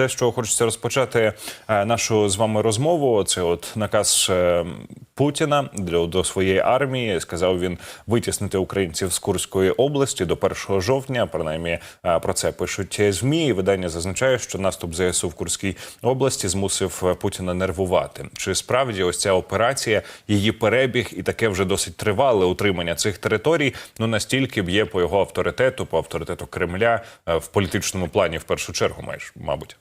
те, що хочеться розпочати е, нашу з вами розмову, це от наказ е, Путіна для до своєї армії. Сказав він витіснити українців з Курської області до 1 жовтня. Принаймні е, про це пишуть змі. І Видання зазначає, що наступ ЗСУ в Курській області змусив Путіна нервувати. Чи справді ось ця операція, її перебіг і таке вже досить тривале утримання цих територій, ну настільки б'є по його авторитету, по авторитету Кремля в політичному плані, в першу чергу, маєш, мабуть.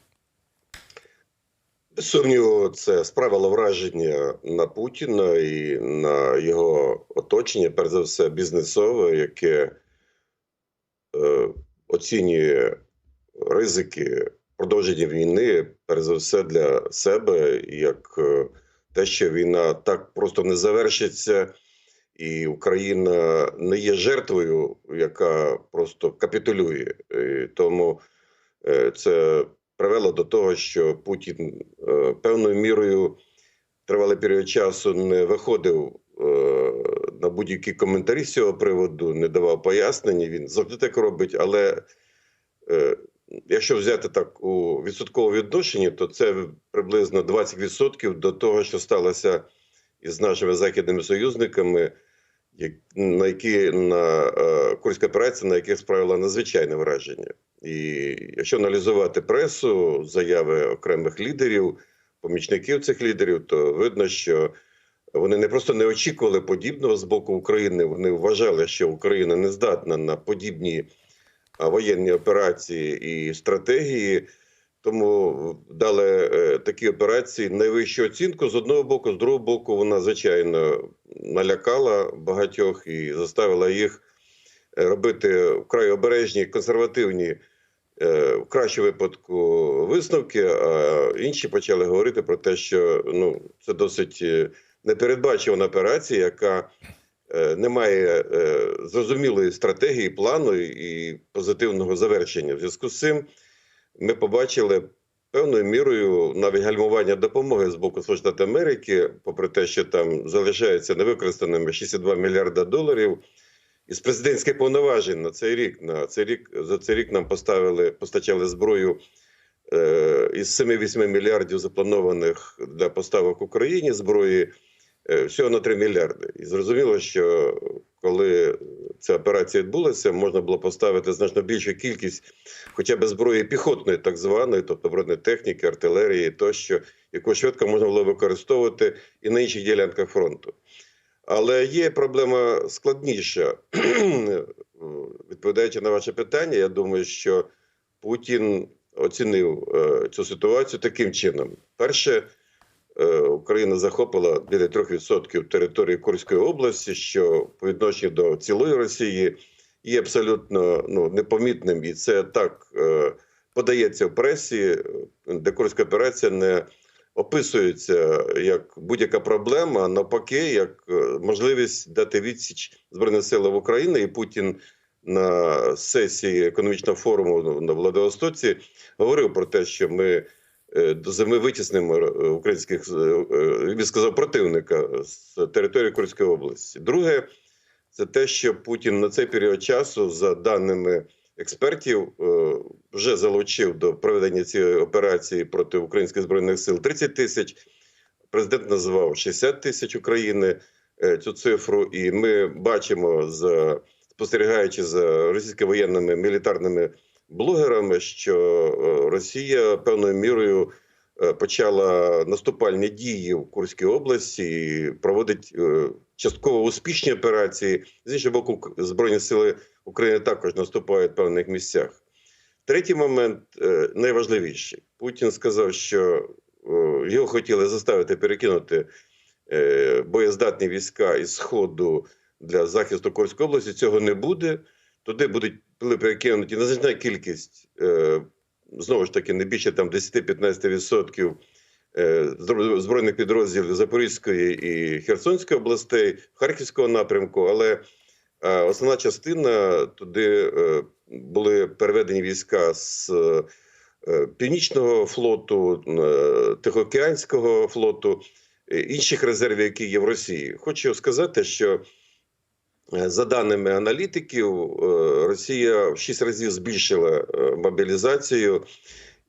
Сумніву, це справило враження на Путіна і на його оточення, перш за все, бізнесове, яке е, оцінює ризики продовження війни, перш за все, для себе, як е, те, що війна так просто не завершиться, і Україна не є жертвою, яка просто капітулює. І тому е, це привело до того, що Путін е, певною мірою тривалий період часу не виходив е, на будь-які коментарі з цього приводу, не давав пояснень. Він завжди так робить. Але е, якщо взяти так у відсотковому відношенні, то це приблизно 20% до того, що сталося із нашими західними союзниками, на які на Курська операція, на яких справила надзвичайне враження. І якщо аналізувати пресу, заяви окремих лідерів, помічників цих лідерів, то видно, що вони не просто не очікували подібного з боку України. Вони вважали, що Україна не здатна на подібні воєнні операції і стратегії. Тому дали е, такі операції найвищу оцінку з одного боку, з другого боку, вона звичайно налякала багатьох і заставила їх е, робити вкрай обережні, консервативні, в кращому випадку висновки. А інші почали говорити про те, що ну це досить е, непередбачувана операція, яка е, не має е, зрозумілої стратегії, плану і позитивного завершення. В зв'язку з цим ми побачили певною мірою навіть гальмування допомоги з боку Сполучених Америки, попри те, що там залишається невикористаними 62 мільярда доларів. Із президентських повноважень на цей рік на цей рік за цей рік нам поставили постачали зброю е, із 7-8 мільярдів запланованих для поставок Україні зброї е, всього на 3 мільярди. І зрозуміло, що коли ця операція відбулася, можна було поставити значно більшу кількість, хоча б зброї піхотної, так званої, тобто бронетехніки, артилерії тощо, яку швидко можна було використовувати і на інших ділянках фронту. Але є проблема складніша. Відповідаючи на ваше питання, я думаю, що Путін оцінив е, цю ситуацію таким чином: перше, е, Україна захопила біля 3% території Курської області, що по відношенню до цілої Росії є абсолютно ну, непомітним, і це так е, подається в пресі, де Курська операція не описується як будь-яка проблема, а навпаки, як е, можливість дати відсіч Збройним силам України, і Путін на сесії економічного форуму на Владивостоці говорив про те, що ми е, до зими витіснимо е, українських він сказав противника з території Курської області. Друге, це те, що Путін на цей період часу, за даними експертів, е, вже залучив до проведення цієї операції проти українських збройних сил 30 тисяч. Президент назвав 60 тисяч України е, цю цифру, і ми бачимо спостерігаючи за російськими воєнними мілітарними блогерами, що е, Росія певною мірою почала наступальні дії в Курській області, і проводить частково успішні операції. З іншого боку, збройні сили України також наступають в певних місцях. Третій момент е, найважливіший. Путін сказав, що його хотіли заставити перекинути е, боєздатні війська із сходу для захисту Курської області. Цього не буде. Туди будуть перекинуті незначна кількість, е, знову ж таки, не більше там 10-15% е, збройних підрозділів Запорізької і Херсонської областей, Харківського напрямку, але основна частина туди е, були переведені війська з е, Північного флоту, е, Тихоокеанського флоту, е, інших резервів, які є в Росії. Хочу сказати, що е, за даними аналітиків, е, Росія в 6 разів збільшила е, мобілізацію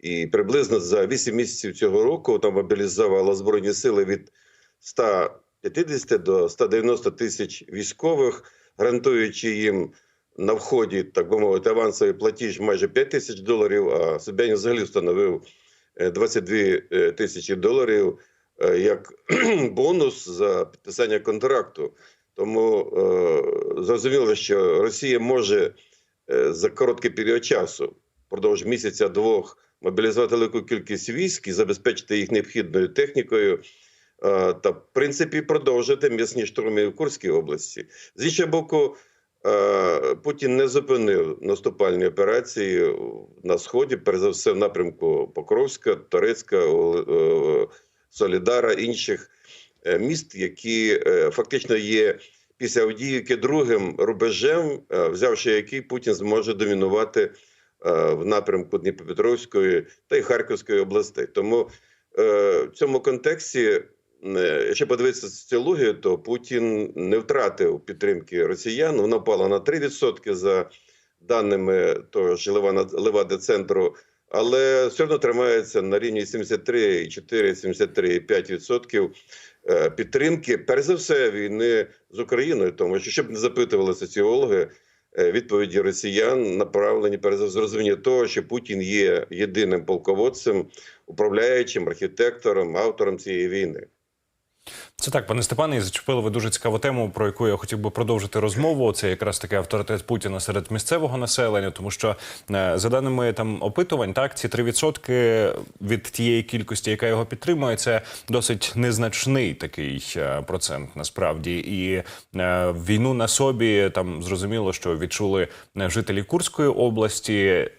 І приблизно за 8 місяців цього року там мобілізувало збройні сили від 150 до 190 тисяч військових, гарантуючи їм на вході, так би мовити, авансовий платіж майже 5 тисяч доларів. А Собянін взагалі встановив е, 22 е, тисячі доларів е, як бонус за підписання контракту. Тому е, зрозуміло, що Росія може е, за короткий період часу, впродовж місяця-двох, мобілізувати велику кількість військ і забезпечити їх необхідною технікою. Е, Та, в принципі, продовжити м'ясні штурми в Курській області. З іншого боку, е, Путін не зупинив наступальні операції на сході, перш за все в напрямку Покровська, Торецька, е, Солідара, інших міст, які фактично є після Авдіївки другим рубежем, взявши який Путін зможе домінувати в напрямку Дніпропетровської та й Харківської областей. Тому в цьому контексті, якщо подивитися соціологію, то Путін не втратив підтримки росіян. Вона впала на 3% за даними того ж Левада, Левада-центру, але все одно тримається на рівні 73,4-73,5% е, підтримки. Перш за все, війни з Україною, тому що щоб не запитували соціологи. е, Відповіді росіян направлені за все, того, що Путін є єдиним полководцем, управляючим архітектором, автором цієї війни. Це так, пане Степане, і зачепили ви дуже цікаву тему, про яку я хотів би продовжити розмову. Це якраз таки авторитет Путіна серед місцевого населення, тому що е, за даними там опитувань, так ці 3% від тієї кількості, яка його підтримує, це досить незначний такий е, процент насправді. І е, війну на собі там зрозуміло, що відчули жителі Курської області.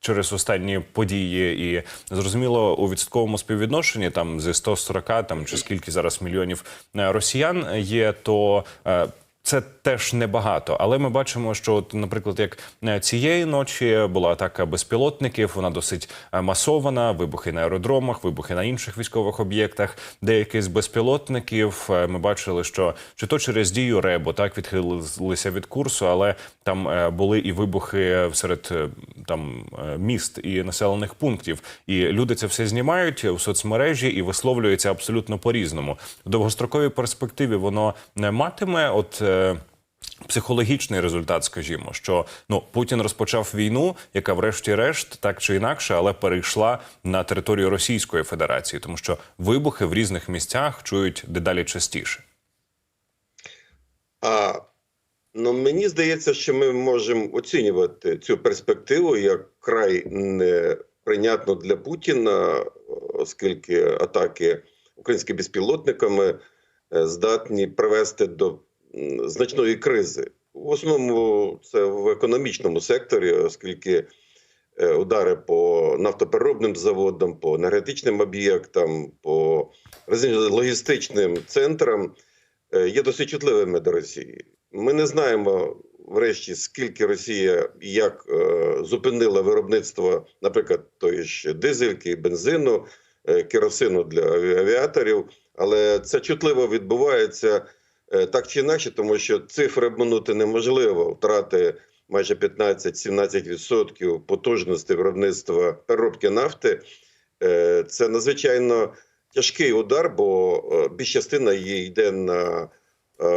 Через останні події, і зрозуміло у відсотковому співвідношенні там зі 140 там чи скільки зараз мільйонів е, росіян є, то е, це теж небагато, але ми бачимо, що, от, наприклад, як е, цієї ночі була атака безпілотників, вона досить е, масована. Вибухи на аеродромах, вибухи на інших військових об'єктах. Деякі з безпілотників е, ми бачили, що чи то через дію РЕБО так відхилилися від курсу, але там були і вибухи серед там міст і населених пунктів. І люди це все знімають у соцмережі і висловлюються абсолютно по-різному. В довгостроковій перспективі воно не матиме от. Психологічний результат, скажімо, що ну Путін розпочав війну, яка, врешті-решт, так чи інакше, але перейшла на територію Російської Федерації, тому що вибухи в різних місцях чують дедалі частіше. А ну, мені здається, що ми можемо оцінювати цю перспективу як край неприйнятну для Путіна, оскільки атаки українськими безпілотниками е, здатні привести до значної кризи. В основному це в економічному секторі, оскільки е, удари по нафтопереробним заводам, по енергетичним об'єктам, по логістичним центрам е, є досить чутливими до Росії. Ми не знаємо врешті, скільки Росія і як е, зупинила виробництво, наприклад, тої ж дизельки, бензину, керосину для авіаторів, але це чутливо відбувається так чи інакше, тому що цифри обманути неможливо. Втрати майже 15-17% потужності виробництва переробки нафти. Е, Це надзвичайно тяжкий удар, бо е, більш частина її йде на е,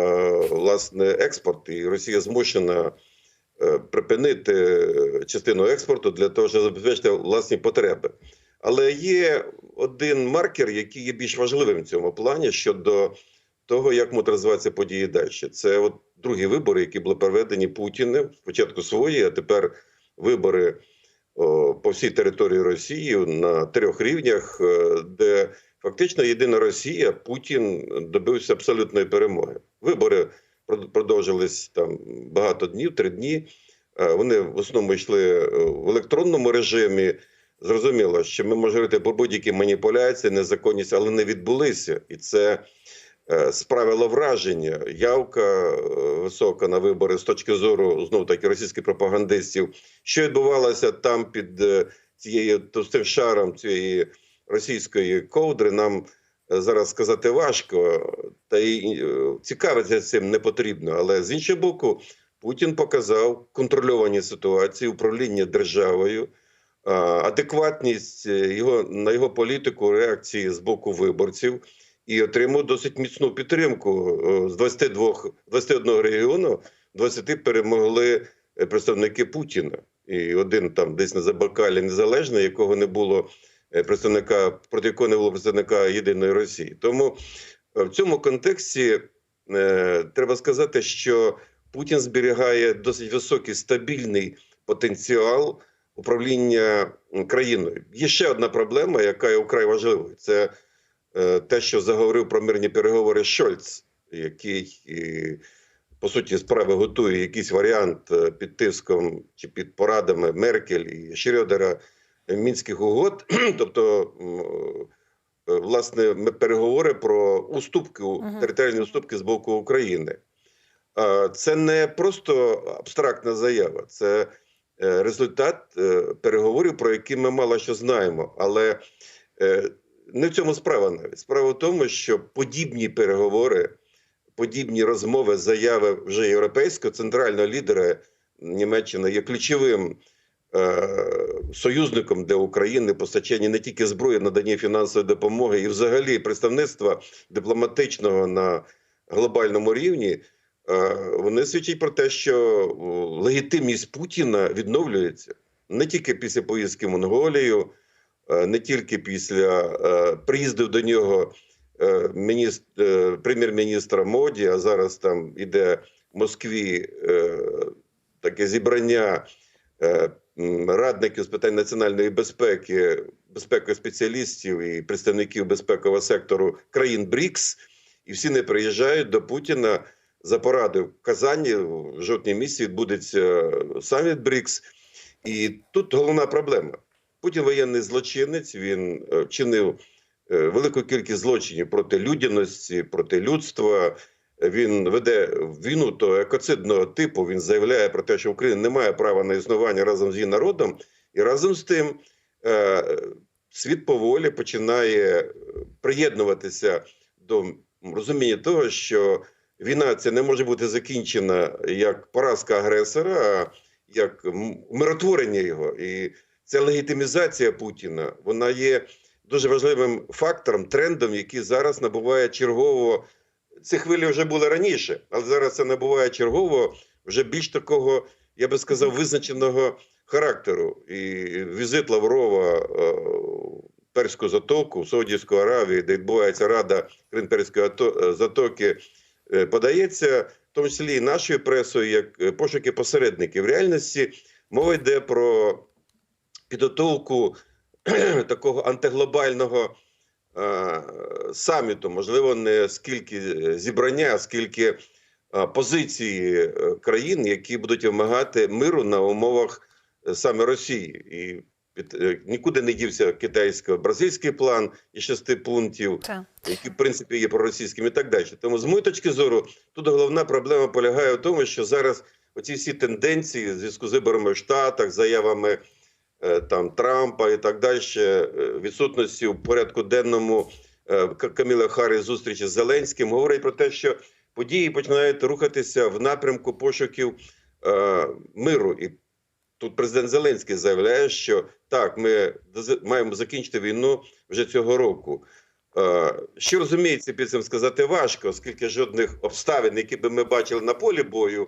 власне експорт, і Росія змушена е, припинити частину експорту для того, щоб забезпечити власні потреби. Але є один маркер, який є більш важливим в цьому плані щодо того, як можуть розвиватися події далі. Це от другі вибори, які були проведені Путіним. Спочатку свої, а тепер вибори о, по всій території Росії на трьох рівнях, е, де фактично єдина Росія, Путін добився абсолютної перемоги. Вибори продовжились там багато днів, три дні. Е, Вони в основному йшли е, в електронному режимі. Зрозуміло, що ми можемо говорити про будь-які маніпуляції, незаконність, але не відбулися. І це е, справило враження. Явка е, висока на вибори з точки зору знову таки російських пропагандистів. Що відбувалося там під е, цією товстим шаром цієї російської ковдри, нам зараз сказати важко, та й цікавитися цим не потрібно. Але з іншого боку, Путін показав контрольовані ситуації, управління державою, адекватність його на його політику реакції з боку виборців і отримав досить міцну підтримку. Е, З 22, 21 регіону 20 перемогли е, представники Путіна. І один там десь на Забайкалі незалежний, якого не було е, представника, проти якого не було представника єдиної Росії. Тому в цьому контексті е, треба сказати, що Путін зберігає досить високий стабільний потенціал управління країною. Є ще одна проблема, яка є вкрай важливою. Це те, що заговорив про мирні переговори Шольц, який е, по суті справи готує якийсь варіант е, під тиском чи під порадами Меркель і Шрёдера е, мінських угод, тобто. е, Власне, ми переговори про уступки, територіальні уступки з боку України. Це не просто абстрактна заява, це е, результат е, переговорів, про які ми мало що знаємо. Але е, не в цьому справа навіть. Справа в тому, що подібні переговори, подібні розмови, заяви вже європейського центрального лідера Німеччини є ключовим е, союзником для України постачання не тільки зброї, надання фінансової допомоги і взагалі представництва дипломатичного на глобальному рівні. Е, Вони свідчать про те, що легітимність Путіна відновлюється не тільки після поїздки в Монголію, е, не тільки після е, приїздів до нього е, міністр, е, прем'єр-міністра Моді, а зараз там іде в Москві е, таке зібрання е, радників з питань національної безпеки, безпекових спеціалістів і представників безпекового сектору країн БРІКС, і всі не приїжджають до Путіна за поради в Казані. В жовтні місяці відбудеться саміт БРІКС. І тут головна проблема. Путін воєнний злочинець. Він е, вчинив е, велику кількість злочинів проти людяності, проти людства. Він веде війну того екоцидного типу. Він заявляє про те, що Україна не має права на існування разом з її народом, і разом з тим е, світ поволі починає приєднуватися до розуміння того, що війна це не може бути закінчена як поразка агресора, а як миротворення його. І ця легітимізація Путіна вона є дуже важливим фактором, трендом, який зараз набуває чергового. Ці хвилі вже були раніше, але зараз це набуває чергово вже більш такого, я би сказав, визначеного характеру. І візит Лаврова е, в Перську затоку в Саудівську Аравію, де відбувається Рада Крим Перської е, затоки, е, подається в тому числі і нашою пресою як пошуки посередників. В реальності мова йде про підготовку такого антиглобального е, саміту, можливо, не скільки е, зібрання, а скільки е, позиції е, країн, які будуть вимагати миру на умовах е, саме Росії. І під, е, нікуди не дівся китайсько-бразильський план і шести пунктів Так. які в принципі є проросійськими і так далі. Тому з моєї точки зору, тут головна проблема полягає в тому, що зараз оці всі тенденції в зв'язку з виборами в Штатах, заявами там Трампа і так далі, е, відсутності в порядку денному е, Каміла Харріс зустрічі з Зеленським, говорять про те, що події починають рухатися в напрямку пошуків е, миру. І тут президент Зеленський заявляє, що так, ми маємо закінчити війну вже цього року. Е, Що розуміється під цим сказати важко, оскільки жодних обставин, які би ми бачили на полі бою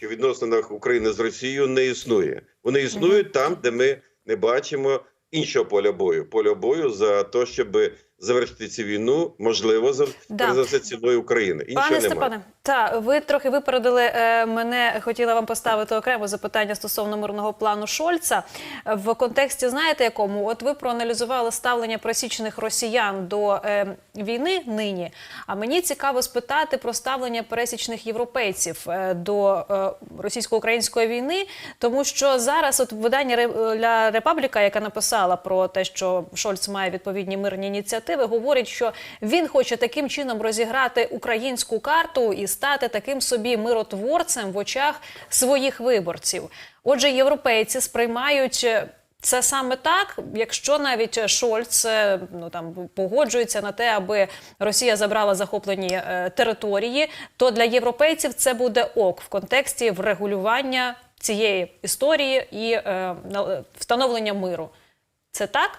чи в відносинах України з Росією, не існує. Вони існують там, де ми не бачимо іншого поля бою. Поля бою за те, щоб завершити цю війну, можливо, за, Да. за все ціною України. Іншого Пане. Степане, та ви трохи випередили е, мене. Хотіла вам поставити окремо запитання стосовно мирного плану Шольца в контексті. Знаєте, якому от ви проаналізували ставлення просічених росіян до е, війни нині. А мені цікаво спитати про ставлення пересічних європейців е, до е, російсько-української війни, тому що зараз, от видання Ля Репабліка, яка написала про те, що Шольц має відповідні мирні ініціативи, говорить, що він хоче таким чином розіграти українську карту і стати таким собі миротворцем в очах своїх виборців. Отже, європейці сприймають. е, Це саме так, якщо навіть Шольц е, ну там погоджується на те, аби Росія забрала захоплені е, території, то для європейців це буде ок в контексті врегулювання цієї історії і е, встановлення миру. Це так?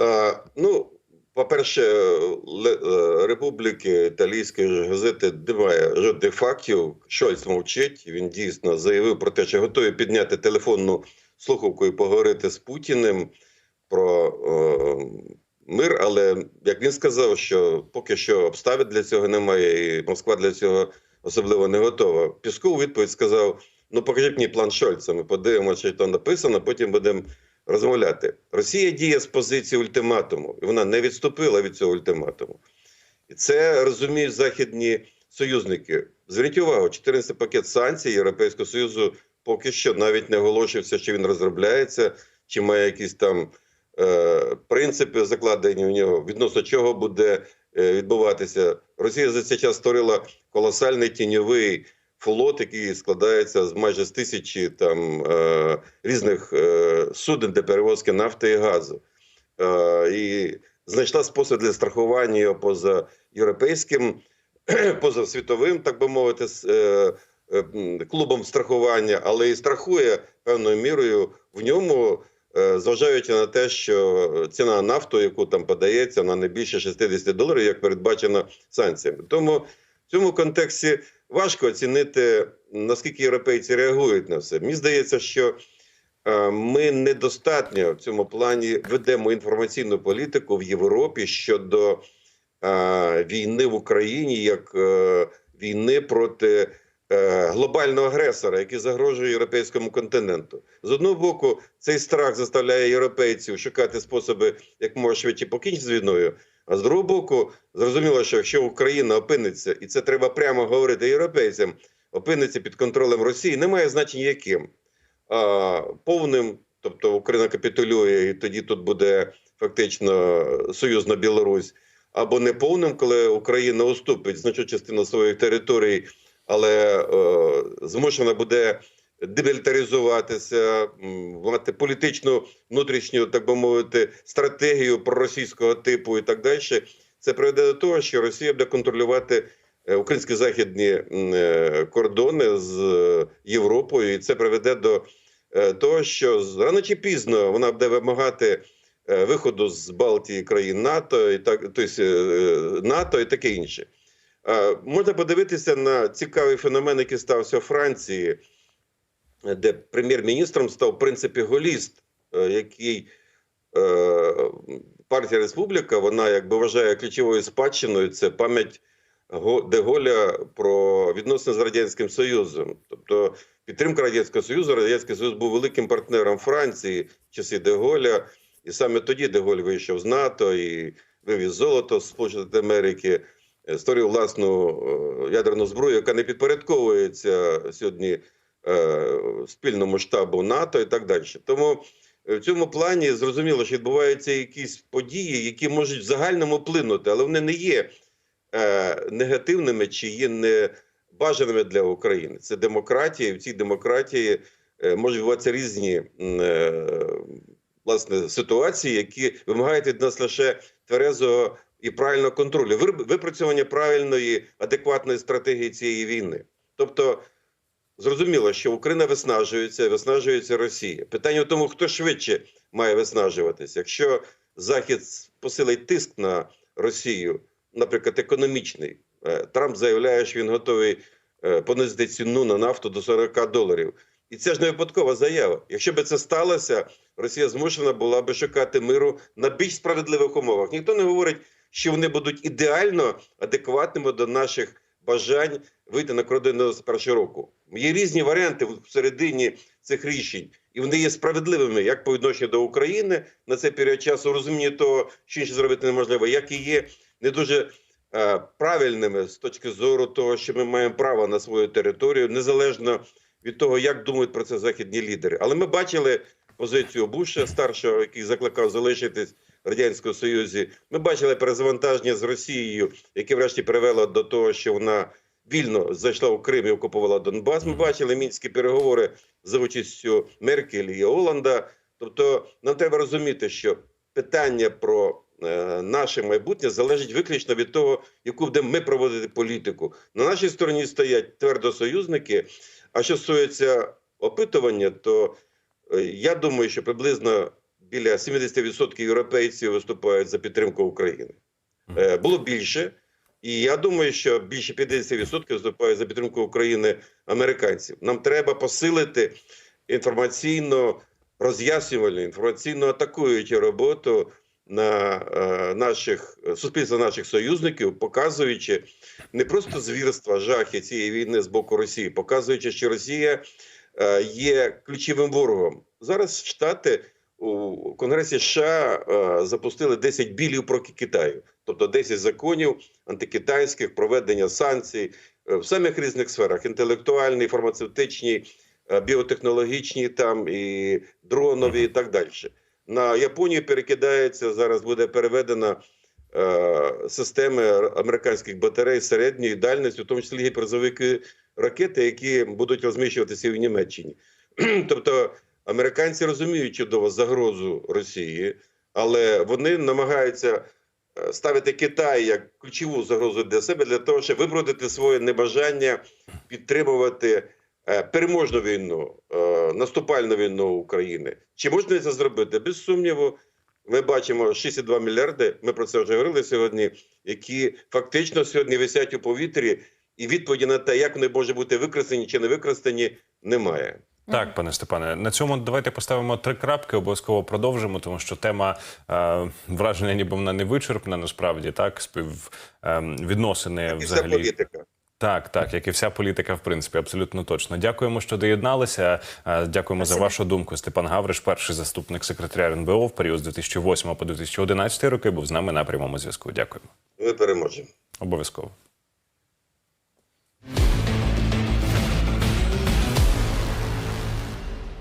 А, ну, по-перше, е, Републіки Італійської газети немає жодних фактів. Шольц мовчить. Він дійсно заявив про те, що готові підняти телефонну слухавку і поговорити з Путіним про е, мир. Але як він сказав, що поки що обставин для цього немає, і Москва для цього особливо не готова. Пісков відповідь сказав: ну покажіть мені план Шольца. Ми подивимося, що там написано, потім будемо розмовляти. Росія діє з позиції ультиматуму, і вона не відступила від цього ультиматуму. І це розуміють західні союзники. Зверніть увагу, 14 пакет санкцій Європейського Союзу поки що навіть не оголошився, що він розробляється, чи має якісь там е, принципи закладені в нього, відносно чого буде е, відбуватися. Росія за цей час створила колосальний тіньовий флот, який складається з майже з тисячі там е, різних е, суден для перевозки нафти і газу. Е, і знайшла спосіб для страхування його поза європейським, поза світовим, так би мовити, клубом страхування, але і страхує певною мірою в ньому, зважаючи на те, що ціна нафту, яку там подається, вона не більше 60 доларів, як передбачено санкціями. Тому в цьому контексті важко оцінити, наскільки європейці реагують на все. Мені здається, що е, ми недостатньо в цьому плані ведемо інформаційну політику в Європі щодо е, війни в Україні як е, війни проти глобального агресора, який загрожує європейському континенту. З одного боку, цей страх заставляє європейців шукати способи як можна швидше покінчити з війною. А з другого боку, зрозуміло, що якщо Україна опиниться, і це треба прямо говорити європейцям, опиниться під контролем Росії, немає значення яким. А, повним, тобто Україна капітулює, і тоді тут буде фактично союзна Білорусь, або неповним, коли Україна уступить значну частину своїх територій, але е, змушена буде демілітаризуватися, мати політичну внутрішню, так би мовити, стратегію проросійського типу і так далі. Це приведе до того, що Росія буде контролювати е, українські західні е, кордони з е, Європою, і це приведе до того, що рано чи пізно вона буде вимагати виходу з Балтії країн НАТО і так, тобто, НАТО і таке інше. Можна подивитися на цікавий феномен, який стався у Франції, де прем'єр-міністром став принципі голіст, е, який е, партія Республіка, вона якби вважає ключовою спадщиною це пам'ять Го- Деголя про відносини з радянським Союзом. Тобто підтримка радянського союзу, радянський союз був великим партнером Франції в часи Деголя, і саме тоді Деголь вийшов з НАТО і вивіз золото з Сполучених Америки, е, створив власну ядерну зброю, яка не підпорядковується сьогодні спільному штабу НАТО і так далі. Тому е, в цьому плані зрозуміло, що відбуваються якісь події, які можуть в загальному вплинути, але вони не є е, негативними чи є небажаними для України. Це демократія, і в цій демократії е, можуть відбуватися різні е, власне ситуації, які вимагають від нас лише тверезого і правильного контролю, випрацювання правильної, адекватної стратегії цієї війни. Тобто, зрозуміло, що Україна виснажується, виснажується Росія. Питання в тому, хто швидше має виснажуватися. Якщо Захід посилить тиск на Росію, наприклад, економічний, е, Трамп заявляє, що він готовий е, понизити ціну на нафту до 40 доларів. І це ж не випадкова заява. Якщо б це сталося, Росія змушена була би шукати миру на більш справедливих умовах. Ніхто не говорить, що вони будуть ідеально адекватними до наших бажань вийти на кордон 91 року. Є різні варіанти всередині цих рішень, і вони є справедливими як по відношенню до України на цей період часу, у розумінні того, що інше зробити неможливо, як і є не дуже е, правильними з точки зору того, що ми маємо право на свою територію, незалежно від того, як думають про це західні лідери. Але ми бачили позицію Буша старшого, який закликав залишитись в радянському союзі. Ми бачили перезавантаження з Росією, яке врешті привело до того, що вона вільно зайшла у Крим і окупувала Донбас. Ми бачили мінські переговори за участю Меркель і Оланда. Тобто, нам треба розуміти, що питання про е, наше майбутнє залежить виключно від того, яку будемо ми проводити політику. На нашій стороні стоять твердо союзники. А що стосується опитування, то е, я думаю, що приблизно біля 70% європейців виступають за підтримку України. Е, Було більше, і я думаю, що більше 50% виступають за підтримку України американців. Нам треба посилити інформаційно роз'яснювальну, інформаційно атакуючу роботу на е, наших суспільства наших союзників, показуючи не просто звірства, жахи цієї війни з боку Росії, показуючи, що Росія е, є ключовим ворогом. Зараз Штати у Конгресі США е, запустили 10 білів проти Китаю, тобто 10 законів антикитайських, проведення санкцій е, в самих різних сферах: інтелектуальній, фармацевтичній, е, біотехнологічній, там і дронові, і так далі. На Японію перекидається зараз, буде переведена е, системи американських батарей середньої дальності, в тому числі гіперзвукові ракети, які будуть розміщуватися і в Німеччині. тобто американці розуміють чудово загрозу Росії, але вони намагаються е, ставити Китай як ключову загрозу для себе для того, щоб виправдати своє небажання підтримувати е, переможну війну, е, наступальну війну України. Чи можна це зробити? Без сумніву. Ми бачимо 6,2 мільярди. Ми про це вже говорили сьогодні, які фактично сьогодні висять у повітрі, і відповіді на те, як вони можуть бути використані чи не використані, немає. Так, пане Степане, на цьому давайте поставимо три крапки, обов'язково продовжимо, тому що тема е, враження, ніби вона не вичерпна, насправді так, спів е, відносини І це взагалі. політика. Так, так, як і вся політика, в принципі, абсолютно точно. Дякуємо, що доєдналися. Е, Дякуємо за вашу думку. Степан Гавриш, перший заступник секретаря РНБО в період з 2008 по 2011 роки, був з нами на прямому зв'язку. Дякуємо. Ми переможемо. Обов'язково.